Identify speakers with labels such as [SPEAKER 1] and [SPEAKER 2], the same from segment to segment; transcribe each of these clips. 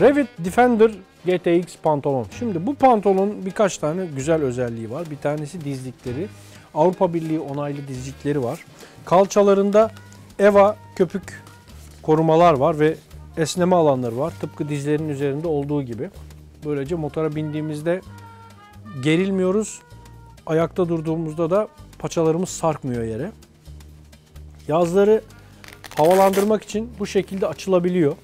[SPEAKER 1] Revit Defender GTX pantolon. Şimdi bu pantolonun birkaç tane güzel özelliği var. Bir tanesi dizlikleri. Avrupa Birliği onaylı dizlikleri var. Kalçalarında EVA köpük korumalar var ve esneme alanları var. Tıpkı dizlerin üzerinde olduğu gibi. Böylece motora bindiğimizde gerilmiyoruz. Ayakta durduğumuzda da paçalarımız sarkmıyor yere. Yazları havalandırmak için bu şekilde açılabiliyor.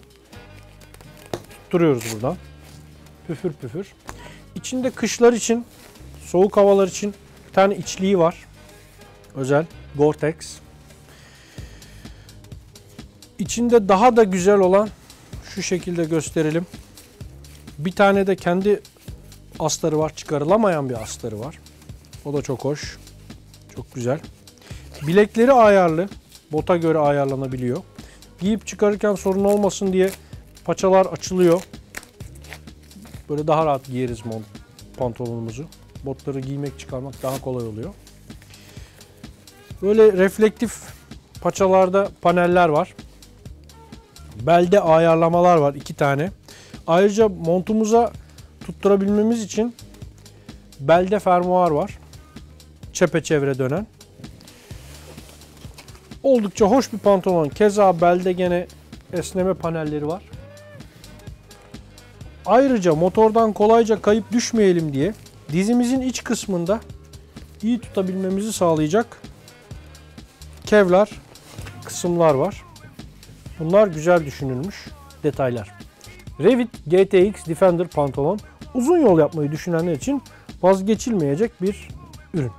[SPEAKER 1] Tutturuyoruz buradan. Püfür püfür. İçinde kışlar için, soğuk havalar için bir tane içliği var. Özel. Gore-Tex. İçinde daha da güzel olan şu şekilde gösterelim. Bir tane de kendi astarı var. Çıkarılamayan bir astarı var. O da çok hoş. Çok güzel. Bilekleri ayarlı. Bota göre ayarlanabiliyor. Giyip çıkarırken sorun olmasın diye paçalar açılıyor. Böyle daha rahat giyeriz mont pantolonumuzu. Botları giymek çıkarmak daha kolay oluyor. Böyle reflektif paçalarda paneller var. Belde ayarlamalar var iki tane. Ayrıca montumuza tutturabilmemiz için belde fermuar var. Çepeçevre dönen. Oldukça hoş bir pantolon. Keza belde gene esneme panelleri var. Ayrıca motordan kolayca kayıp düşmeyelim diye dizimizin iç kısmında iyi tutabilmemizi sağlayacak kevlar kısımlar var. Bunlar güzel düşünülmüş detaylar. Revit GTX Defender pantolon uzun yol yapmayı düşünenler için vazgeçilmeyecek bir ürün.